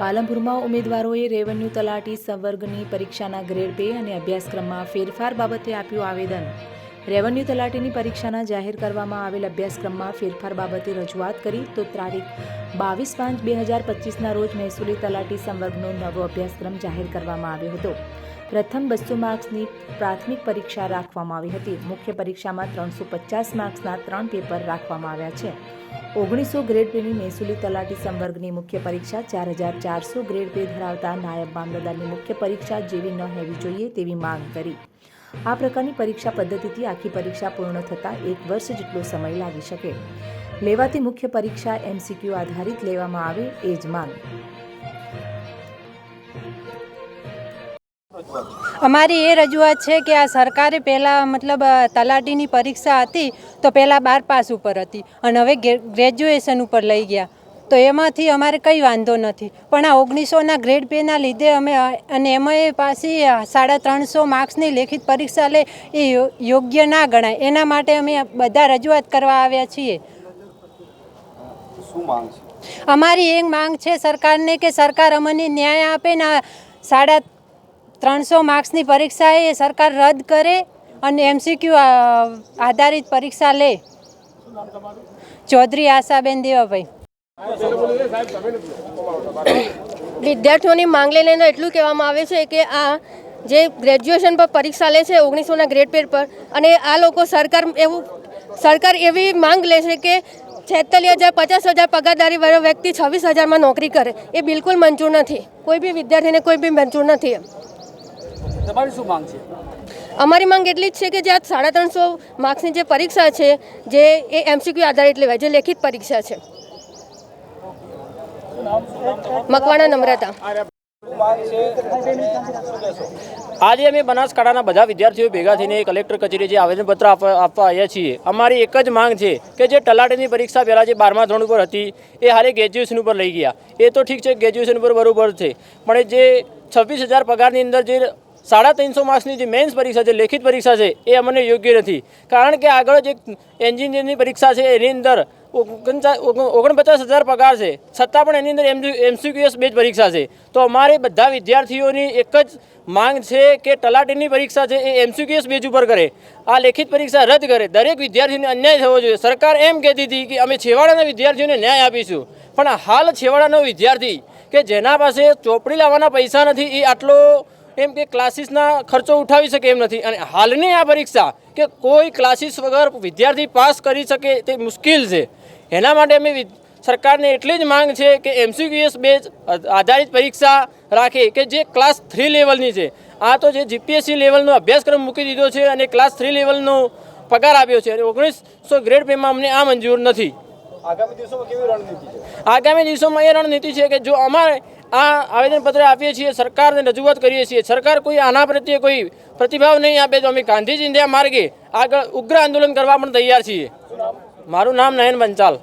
પાલનપુરમાં ઉમેદવારોએ રેવન્યુ તલાટી સંવર્ગની પરીક્ષાના ગ્રેડ પે અને અભ્યાસક્રમમાં ફેરફાર બાબતે આપ્યું આવેદન. રેવન્યુ તલાટીની પરીક્ષાના જાહેર કરવામાં આવેલ અભ્યાસક્રમમાં ફેરફાર બાબતે રજૂઆત કરી તો તારીખ બાવીસ પાંચ બે હજાર પચીસના રોજ મહેસૂલી તલાટી સંવર્ગનો નવો અભ્યાસક્રમ જાહેર કરવામાં આવ્યો હતો. પ્રથમ બસો માર્ક્સની પ્રાથમિક પરીક્ષા રાખવામાં આવી હતી. મુખ્ય પરીક્ષામાં ત્રણસો પચાસ માર્ક્સના ત્રણ પેપર રાખવામાં આવ્યા છે. ઓગણીસો ગ્રેડ પેની મહેસૂલી તલાટી સંવર્ગની મુખ્ય પરીક્ષા, ચાર હજાર ચારસો ગ્રેડ પે ધરાવતા નાયબ મામલતદારની મુખ્ય પરીક્ષા જેવી ન હોવી જોઈએ તેવી માંગ કરી. આ પ્રકારની પરીક્ષા પદ્ધતિથી આખી પરીક્ષા પૂર્ણ થતાં એક વર્ષ જેટલો સમય લાગી શકે. લેવાતી મુખ્ય પરીક્ષા એમસીક્યુ આધારિત લેવામાં આવે એ જ માંગ. અમારી એ રજૂઆત છે કે આ સરકારે પહેલાં મતલબ તલાટીની પરીક્ષા હતી તો પહેલાં બાર પાસ ઉપર હતી અને હવે ગ્રે- ગ્રેજ્યુએશન ઉપર લઈ ગયા. તો એમાંથી અમારે કંઈ વાંધો નથી. પણ આ ઓગણીસોના ગ્રેડ પેના લીધે અમે અને એમાં એ પાછી સાડા ત્રણસો માર્ક્સની લેખિત પરીક્ષા લે એ યોગ્ય ના ગણાય. એના માટે અમે બધા રજૂઆત કરવા આવ્યા છીએ. અમારી એક માંગ છે સરકારને કે સરકાર અમને ન્યાય આપે ને આ સાડા ત્રણસો માર્ક્સની પરીક્ષા એ સરકાર રદ કરે અને એમસીક્યુ આધારિત પરીક્ષા લે. ચૌધરી આશાબેન દેવાભાઈ. વિદ્યાર્થીઓની માંગ લઈને એટલું કહેવામાં આવે છે કે આ જે ગ્રેજ્યુએશન પર પરીક્ષા લે છે, ઓગણીસોના ગ્રેડ પેડ પર, અને આ લોકો સરકાર એવું, સરકાર એવી માંગ લે છે કે છેતાલીસ હજાર, પચાસ હજાર પગારદારી વાળો વ્યક્તિ છવ્વીસ હજારમાં નોકરી કરે. એ બિલકુલ મંજૂર નથી. કોઈ બી વિદ્યાર્થીને કોઈ બી મંજૂર નથી. તમારી શું માંગ છે? અમારી માંગ એટલી જ છે કે જે આ સાડા ત્રણસો માર્ક્સની જે પરીક્ષા છે જે એ એમસીક્યુ આધારિત લેવાય જે લેખિત પરીક્ષા છે. મકવાણા નમ્રતા. આજે અમે બનાસકાંઠાના બધા વિદ્યાર્થીઓ ભેગા થઈને કલેક્ટર કચેરી જે આવેદનપત્ર આપવા આપવા આવ્યા છીએ અમારી એક જ માંગ છે કે જે તલાટીની પરીક્ષા પહેલાં જે બારમા ધોરણ ઉપર હતી એ હારે ગ્રેજ્યુએશન ઉપર લઈ ગયા. એ તો ઠીક છે ગ્રેજ્યુએશન ઉપર બરોબર છે. પણ જે છવ્વીસ હજાર પગારની અંદર જે સાડા ત્રણસો માર્ક્સની જે મેન્સ પરીક્ષા છે, લેખિત પરીક્ષા છે, એ અમને યોગ્ય નથી. કારણ કે આગળ જે એન્જિનિયરની પરીક્ષા છે, એની અંદર ઓગણપચાસ હજાર પગાર છે. છતાં પણ એની અંદર એમસીક્યુએસ બેચ પરીક્ષા છે. તો અમારે બધા વિદ્યાર્થીઓની એક જ માંગ છે કે તલાટીની પરીક્ષા છે, એ એમસીક્યુએસ બેચ ઉપર કરે. આ લેખિત પરીક્ષા રદ કરે. દરેક વિદ્યાર્થીને અન્યાય થવો જોઈએ. સરકાર એમ કહેતી હતી કે અમે છેવાડાના વિદ્યાર્થીઓને ન્યાય આપીશું. પણ હાલ છેવાડાનો વિદ્યાર્થી કે જેના પાસે ચોપડી લાવવાના પૈસા નથી, એ આટલો એમ કે ક્લાસીસના ખર્ચો ઉઠાવી શકે એમ નથી. અને હાલની આ પરીક્ષા કે કોઈ ક્લાસીસ વગર વિદ્યાર્થી પાસ કરી શકે તે મુશ્કેલ છે. એના માટે અમે સરકારને એટલી જ માંગ છે કે એમસીક્યુએસ બેઝ આધારિત પરીક્ષા રાખે કે જે ક્લાસ થ્રી લેવલની છે. આ તો જે જીપીએસસી લેવલનો અભ્યાસક્રમ મૂકી દીધો છે અને ક્લાસ થ્રી લેવલનો પગાર આપ્યો છે. અને ઓગણીસો ગ્રેડ પેમાં અમને આ મંજૂર નથી. આગામી દિવસોમાં કેવી રણનીતિ છે? આગામી દિવસોમાં એ રણનીતિ છે કે જો અમારે આ આવેદનપત્ર આપીએ છીએ, સરકારને રજૂઆત કરીએ છીએ. સરકાર કોઈ આના પ્રત્યે કોઈ પ્રતિભાવ નહીં આપે તો અમે ગાંધીજી ઇન્ડિયા માર્ગે આગળ ઉગ્ર આંદોલન કરવા પણ તૈયાર છીએ. મારું નામ નયન બંચાલ.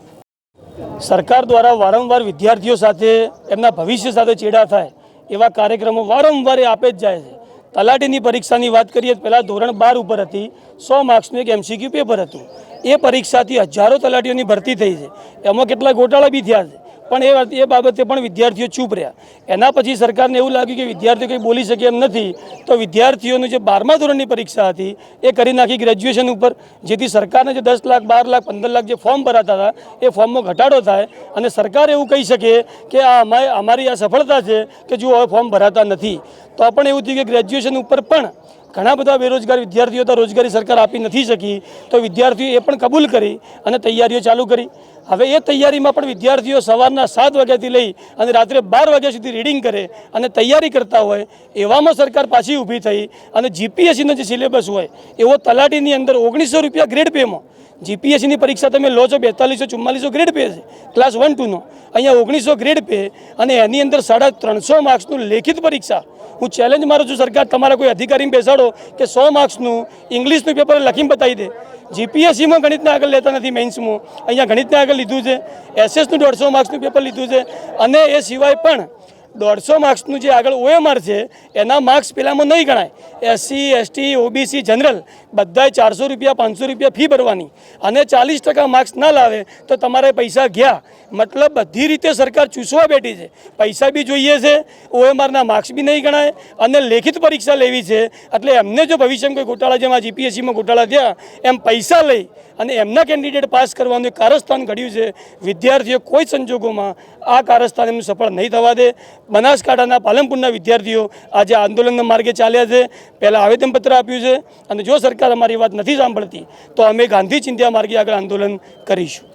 સરકાર દ્વારા વારંવાર વિદ્યાર્થીઓ સાથે એમના ભવિષ્ય સાથે ચેડા થાય એવા કાર્યક્રમો વારંવાર આપે જ જાય છે. તલાટીની પરીક્ષાની વાત કરીએ પહેલાં ધોરણ બાર ઉપર હતી, સો માર્ક્સનું એક એમસીક્યુ પેપર હતું. એ પરીક્ષાથી હજારો તલાટીઓની ભરતી થઈ છે. એમાં કેટલા ગોટાળા બી થયા છે. પણ એ એ બાબતે પણ વિદ્યાર્થીઓ ચૂપ રહ્યા. એના પછી સરકારને એવું લાગ્યું કે વિદ્યાર્થીઓ કંઈ બોલી શકે એમ નથી. તો વિદ્યાર્થીઓનું જે બારમા ધોરણની પરીક્ષા હતી, એ કરી નાખી ગ્રેજ્યુએશન ઉપર, જેથી સરકારને જે દસ લાખ, બાર લાખ, પંદર લાખ જે ફોર્મ ભરાતા હતા, એ ફોર્મમાં ઘટાડો થાય. અને સરકાર એવું કહી શકે કે આ અમારે અમારી આ સફળતા છે કે જો હવે ફોર્મ ભરાતા નથી. તો પણ એવું થયું કે ગ્રેજ્યુએશન ઉપર પણ ઘણા બધા બેરોજગાર વિદ્યાર્થીઓ તો રોજગારી સરકાર આપી નથી શકી, તો વિદ્યાર્થીઓ એ પણ કબૂલ કરી અને તૈયારીઓ ચાલુ કરી. હવે એ તૈયારીમાં પણ વિદ્યાર્થીઓ સવારના સાત વાગ્યાથી લઈ અને રાત્રે બાર વાગ્યા સુધી રીડિંગ કરે અને તૈયારી કરતા હોય, એવામાં સરકાર પાછી ઊભી થઈ અને જીપીએસસીનો જે સિલેબસ હોય, એવો તલાટીની અંદર ઓગણીસો રૂપિયા ગ્રેડ પેમાં. જીપીએસસીની પરીક્ષા તમે લો છો બેતાલીસો, ચુમ્માલીસો ગ્રેડ પે છે, ક્લાસ વન, ટુનો. અહીંયા ઓગણીસો ગ્રેડ પે અને એની અંદર સાડા ત્રણસો માર્ક્સનું લેખિત પરીક્ષા. હું ચેલેન્જ મારું છું સરકાર, તમારા કોઈ અધિકારીને બેસાડો. કે સો માર્ક્સનું ઇંગ્લિશનું પેપર લખીને બતાવી દે. જીપીએસસીમાં ગણિતના આગળ લેતા નથી મેન્સમાં અહીંયા ગણિતને આગળ લીધું છે. એસએસનું દોઢસો માર્ક્સનું પેપર લીધું છે. અને એ સિવાય પણ દોઢસો માર્ક્સનું જે આગળ ઓએમઆર છે, એના માર્ક્સ પેલામાં નહીં ગણાય. એસસી એસટી ઓબીસી જનરલ બધાય ચારસો રૂપિયા, પાંચસો રૂપિયા ફી ભરવાની. અને ચાલીસ ટકા માર્ક્સ ના લાવે તો તમારે પૈસા ગયા. મતલબ બધી રીતે સરકાર ચૂસવા બેઠી છે. પૈસા બી જોઈએ છે, ઓએમઆરના માર્ક્સ બી નહીં ગણાય અને લેખિત પરીક્ષા લેવી છે. એટલે એમને જો ભવિષ્યમાં કોઈ ગોટાળા જેમાં જીપીએસસીમાં ગોટાળા થયા, એમ પૈસા લઈ અને એમના કેન્ડિડેટ પાસ કરવાનું એક કારસ્થાન ઘડ્યું છે. વિદ્યાર્થીઓ કોઈ સંજોગોમાં આ કારસ્થાન એમનું સફળ નહીં થવા દે. બનાસકાંઠાના પાલનપુરના વિદ્યાર્થીઓ આજે આંદોલનના માર્ગે ચાલ્યા છે. પહેલાં આવેદનપત્ર આપ્યું છે અને જો સરકાર અમારી વાત નથી સાંભળતી, તો અમે ગાંધી ચિંધ્યા માર્ગે આગળ આંદોલન કરીશું.